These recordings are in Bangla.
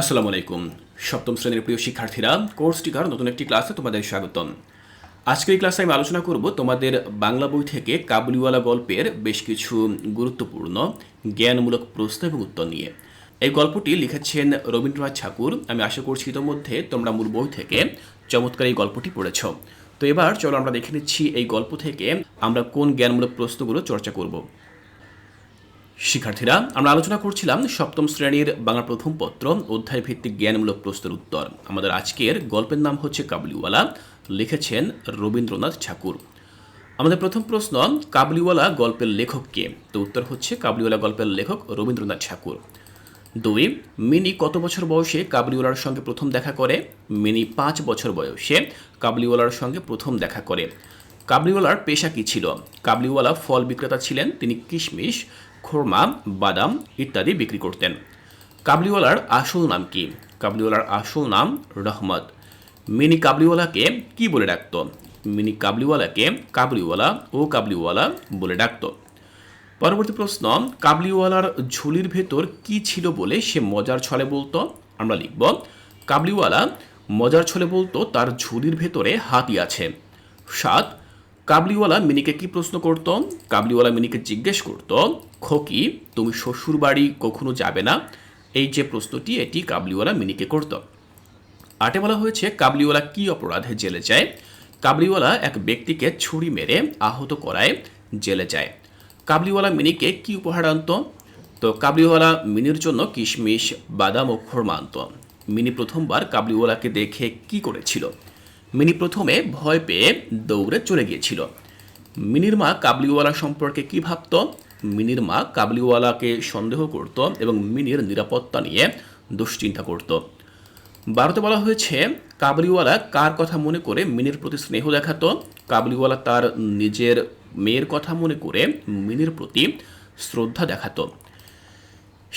আসসালামু আলাইকুম। সপ্তম শ্রেণির প্রিয় শিক্ষার্থীরা, কোর্স টিকার নতুন একটি ক্লাসে তোমাদের স্বাগতম। আজকের ক্লাসে আমি আলোচনা করব তোমাদের বাংলা বই থেকে কাবুলিওয়ালা গল্পের বেশ কিছু গুরুত্বপূর্ণ, জ্ঞানমূলক প্রশ্ন এবং উত্তর নিয়ে। এই গল্পটি লিখেছেন রবীন্দ্রনাথ ঠাকুর। আমি আশা করছি ইতোমধ্যে তোমরা মূল বই থেকে চমৎকার এই গল্পটি পড়েছ। তো এবার চলো আমরা দেখে নিচ্ছি এই গল্প থেকে আমরা কোন জ্ঞানমূলক প্রশ্নগুলো চর্চা করব। শিক্ষার্থীরা, আমরা আলোচনা করছিলাম সপ্তম শ্রেণির বাংলা প্রথম পত্র অধ্যায় ভিত্তিক জ্ঞানমূলক প্রশ্নের উত্তর। আমাদের আজকের গল্পের নাম হচ্ছে কাবুলিওয়ালা, লিখেছেন রবীন্দ্রনাথ ঠাকুর। আমাদের প্রথম প্রশ্ন, কাবুলিওয়ালা গল্পের লেখক কে? তো উত্তর হচ্ছে কাবুলিওয়ালা গল্পের লেখক রবীন্দ্রনাথ ঠাকুর। দুই, মিনি কত বছর বয়সে কাবুলিওয়ালার সঙ্গে প্রথম দেখা করে? মিনি পাঁচ বছর বয়সে কাবুলিওয়ালার সঙ্গে প্রথম দেখা করে। কাবলিওয়ালার পেশা কী ছিল? কাবলিওয়ালা ফল বিক্রেতা ছিলেন, তিনি কিশমিশ খোরমা, বাদাম ইত্যাদি বিক্রি করতেন। কাবলিওয়ালার আসল নাম কি? কাবলিওয়ালার আসল নাম রহমত। মিনি কাবলিওয়ালাকে কি বলে ডাকতো? মিনি কাবলিওয়ালাকে কাবলিওয়ালা ও কাবলিওয়ালা বলে ডাকতো। পরবর্তী প্রশ্ন, কাবলিওয়ালার ঝুলির ভেতর কি ছিল বলে সে মজার ছলে বলতো? আমরা লিখব, কাবলিওয়ালা মজার ছলে বলতো, তার ঝুলির ভেতরে হাতি আছে। সাত কাবলিওয়ালা মিনিকে কি প্রশ্ন করত? কাবলিওয়ালা মিনিকে জিজ্ঞেস করত, খোকি, তুমি শ্বশুর বাড়ি কখনো যাবে না? এই যে প্রশ্নটি, এটি কাবলিওয়ালা মিনিকে করত। আটে বলা হয়েছে, কাবলিওয়ালা কি অপরাধে জেলে যায়? কাবলিওয়ালা এক ব্যক্তিকে ছুরি মেরে আহত করায় জেলে যায়। কাবলিওয়ালা মিনিকে কি উপহার আনত? তো কাবলিওয়ালা মিনির জন্য কিশমিশ, বাদাম ও খোরমা আনত। মিনি প্রথমবার কাবলিওয়ালাকে দেখে কি করেছিল? মিনি প্রথমে ভয় পেয়ে দৌড়ে চলে গিয়েছিল। মিনির মা কাবলিওয়ালা সম্পর্কে কি ভাবত? মিনির মা কাবলিওয়ালাকে সন্দেহ করত এবং মিনির নিরাপত্তা নিয়ে দুশ্চিন্তা করত। বারোতে বলা হয়েছে, কাবলিওয়ালা কার কথা মনে করে মিনির প্রতি স্নেহ দেখাতো? কাবলিওয়ালা তার নিজের মেয়ের কথা মনে করে মিনির প্রতি শ্রদ্ধা দেখাতো।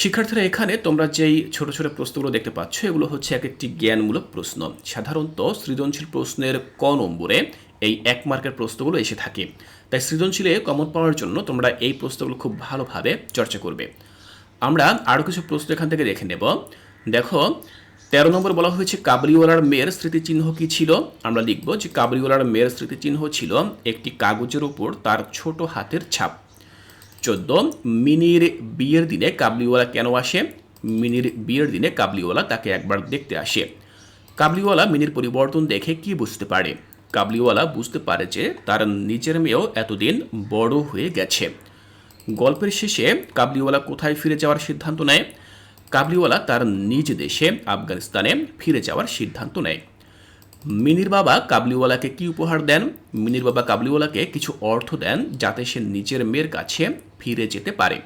শিক্ষার্থীরা এখানে তোমরা যেই ছোট ছোট প্রশ্নগুলো দেখতে পাচ্ছ, এগুলো হচ্ছে এক একটি জ্ঞানমূলক প্রশ্ন। সাধারণত সৃজনশীল প্রশ্নের ক নম্বরে এই এক মার্কের প্রশ্নগুলো এসে থাকে। তাই সৃজনশীলে কমন পাওয়ার জন্য তোমরা এই প্রশ্নগুলো খুব ভালোভাবে চর্চা করবে। আমরা আরও কিছু প্রশ্ন এখান থেকে দেখে নেব। দেখো, তেরো নম্বর বলা হয়েছে কাবরিওয়ালার মেয়ের স্মৃতিচিহ্ন কি ছিল? আমরা লিখব যে কাবরিওয়ালার মেয়ের স্মৃতিচিহ্ন ছিল একটি কাগজের উপর তার ছোট হাতের ছাপ। চোদ্দ, মিনির বিয়ের দিনে কাবলিওয়ালা কেন আসে? মিনির বিয়ের দিনে কাবলিওয়ালা তাকে একবার দেখতে আসে। কাবলিওয়ালা মিনির পরিবর্তন দেখে কি বুঝতে পারে? কাবলিওয়ালা বুঝতে পারে যে তার নিজের মেয়েও এতদিন বড় হয়ে গেছে। গল্পের শেষে কাবলিওয়ালা কোথায় ফিরে যাওয়ার সিদ্ধান্ত নেয়? কাবলিওয়ালা তার নিজ দেশে, আফগানিস্তানে ফিরে যাওয়ার সিদ্ধান্ত নেয়। মিনির বাবা কাবলিওয়ালাকে কি উপহার দেন? মিনির বাবা কাবলিওয়ালাকে কিছু অর্থ দেন যাতে সে নিজের মেয়ের কাছে ফিরে যেতে পারে।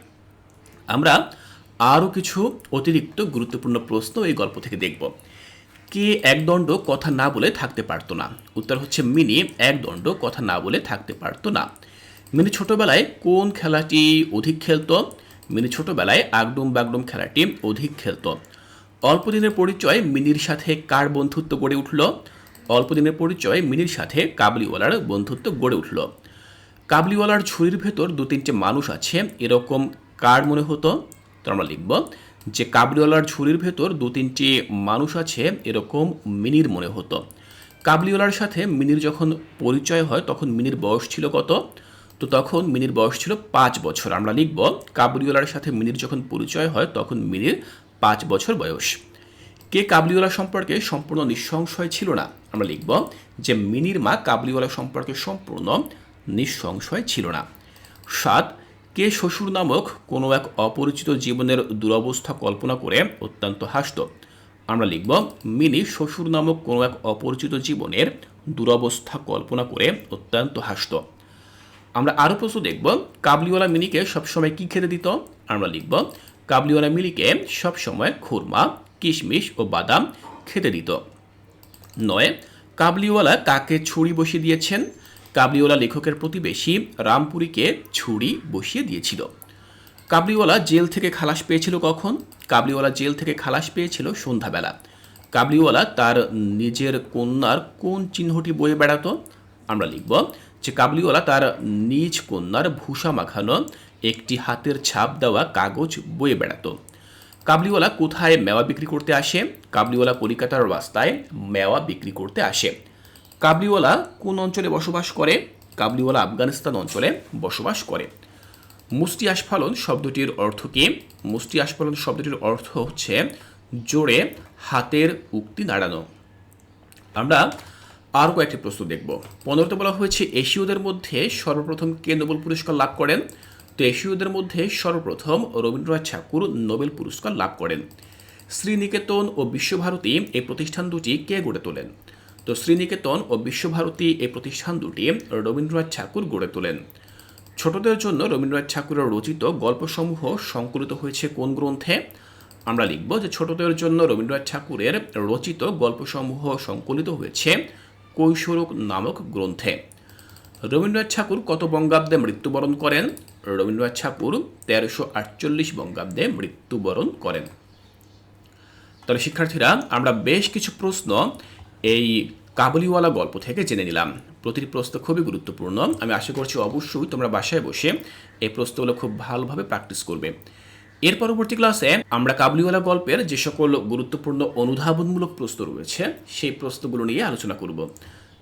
আমরা আরও কিছু অতিরিক্ত গুরুত্বপূর্ণ প্রশ্ন এই গল্প থেকে দেখব। কে একদণ্ড কথা না বলে থাকতে পারতো না? উত্তর হচ্ছে মিনি একদণ্ড কথা না বলে থাকতে পারতো না। মিনি ছোটবেলায় কোন খেলাটি অধিক খেলতো? মিনি ছোটবেলায় আগডুম বাগডুম খেলাটি অধিক খেলতো। অল্প দিনের পরিচয় মিনির সাথে কার বন্ধুত্ব গড়ে উঠল? অল্প দিনের পরিচয় মিনির সাথে কাবলিওয়ালার বন্ধুত্ব গড়ে উঠল। কাবলিওয়ালার ঝুড়ির ভেতর দু তিনটে মানুষ আছে, এরকম কার মনে হতো? তো আমরা লিখব, যে কাবলিওয়ালার ঝুড়ির ভেতর দু তিনটি মানুষ আছে, এরকম মিনির মনে হতো। কাবলিওয়ালার সাথে মিনির যখন পরিচয় হয়, তখন মিনির বয়স ছিল কত? তো তখন মিনির বয়স ছিল পাঁচ বছর। আমরা লিখব, কাবলিওয়ালার সাথে মিনির যখন পরিচয় হয়, তখন মিনির পাঁচ বছর বয়স। কে কাবলিওয়ালা সম্পর্কে সম্পূর্ণ নিঃসংশয় ছিল না? আমরা লিখব যে মিনির মা কাবলিওয়ালা সম্পর্কে সম্পূর্ণ নিঃসংশয় ছিল না। সাত, কে শ্বশুর নামক কোনো এক অপরিচিত জীবনের দুরবস্থা কল্পনা করে অত্যন্ত হাসত। আমরা লিখব, মিনি শ্বশুর নামক কোনো এক অপরিচিত জীবনের দুরবস্থা কল্পনা করে অত্যন্ত হাসত। আমরা আরও প্রশ্ন দেখব, কাবলিওয়ালা মিনিকে সবসময় কী খেতে দিত? আমরা লিখব, কাবলিওয়ালা মিনিকে সবসময় খুরমা, কিশমিশ ও বাদাম খেতে দিত। নয়, কাবলিওয়ালা কাকে ছুরি বসিয়ে দিয়েছেন? কাবলিওয়ালা লেখকের প্রতিবেশী রামপুরীকে ছুরি বসিয়ে দিয়েছিল। কাবলিওয়ালা জেল থেকে খালাস পেয়েছিল কখন? কাবলিওয়ালা জেল থেকে খালাস পেয়েছিল সন্ধ্যাবেলা। কাবলিওয়ালা তার নিজের কন্যার কোন চিহ্নটি বয়ে বেড়াতো? আমরা লিখব যে কাবলিওয়ালা তার নিজ কন্যার ভূষা মাখানো একটি হাতের ছাপ দেওয়া কাগজ বয়ে বেড়াতো। কাবলিওয়ালা কোথায় মেওয়া বিক্রি করতে আসে? কাবলিওয়ালা কলিকাতার রাস্তায় মেওয়া বিক্রি করতে আসে। কাবলিওয়ালা কোন অঞ্চলে বসবাস করে? কাবলিওয়ালা আফগানিস্তান অঞ্চলে বসবাস করে। মুষ্টি আস্ফালন শব্দটির অর্থ কি? মুষ্টি আস্ফালন শব্দটির অর্থ হচ্ছে জোরে হাতের উক্তি নাড়ানো। আমরা আরও কয়েকটি প্রশ্ন দেখব। পনেরোতে বলা হয়েছে, এশীয়দের মধ্যে সর্বপ্রথম কে নোবেল পুরস্কার লাভ করেন? তো এশীয়দের মধ্যে সর্বপ্রথম রবীন্দ্রনাথ ঠাকুর নোবেল পুরস্কার লাভ করেন। শ্রীনিকেতন ও বিশ্বভারতী এই প্রতিষ্ঠান দুটি কে গড়ে তোলেন? তো শ্রীনিকেতন ও বিশ্বভারতী এই প্রতিষ্ঠান দুটি রবীন্দ্রনাথ ঠাকুর গড়ে তোলেন। ছোটদের জন্য রবীন্দ্রনাথ ঠাকুরের রচিত গল্পসমূহ সংকলিত হয়েছে কোন গ্রন্থে? আমরা লিখব যে ছোটদের জন্য রবীন্দ্রনাথ ঠাকুরের রচিত গল্পসমূহ সংকলিত হয়েছে কৈশোরক নামক গ্রন্থে। রবীন্দ্রনাথ ঠাকুর কত বঙ্গাব্দে মৃত্যুবরণ করেন? রবীন্দ্রনাথ ঠাকুর তেরোশো আটচল্লিশ বঙ্গাব্দে মৃত্যুবরণ করেন। তাহলে শিক্ষার্থীরা, আমরা বেশ কিছু প্রশ্ন এই কাবুলিওয়ালা গল্প থেকে জেনে নিলাম। প্রতিটি প্রশ্ন খুবই গুরুত্বপূর্ণ। আমি আশা করছি অবশ্যই তোমরা বাসায় বসে এই প্রশ্নগুলো খুব ভালোভাবে প্র্যাকটিস করবে। এর পরবর্তী ক্লাসে আমরা কাবুলিওয়ালা গল্পের যে সকল গুরুত্বপূর্ণ অনুধাবনমূলক প্রশ্ন রয়েছে, সেই প্রশ্নগুলো নিয়ে আলোচনা করব।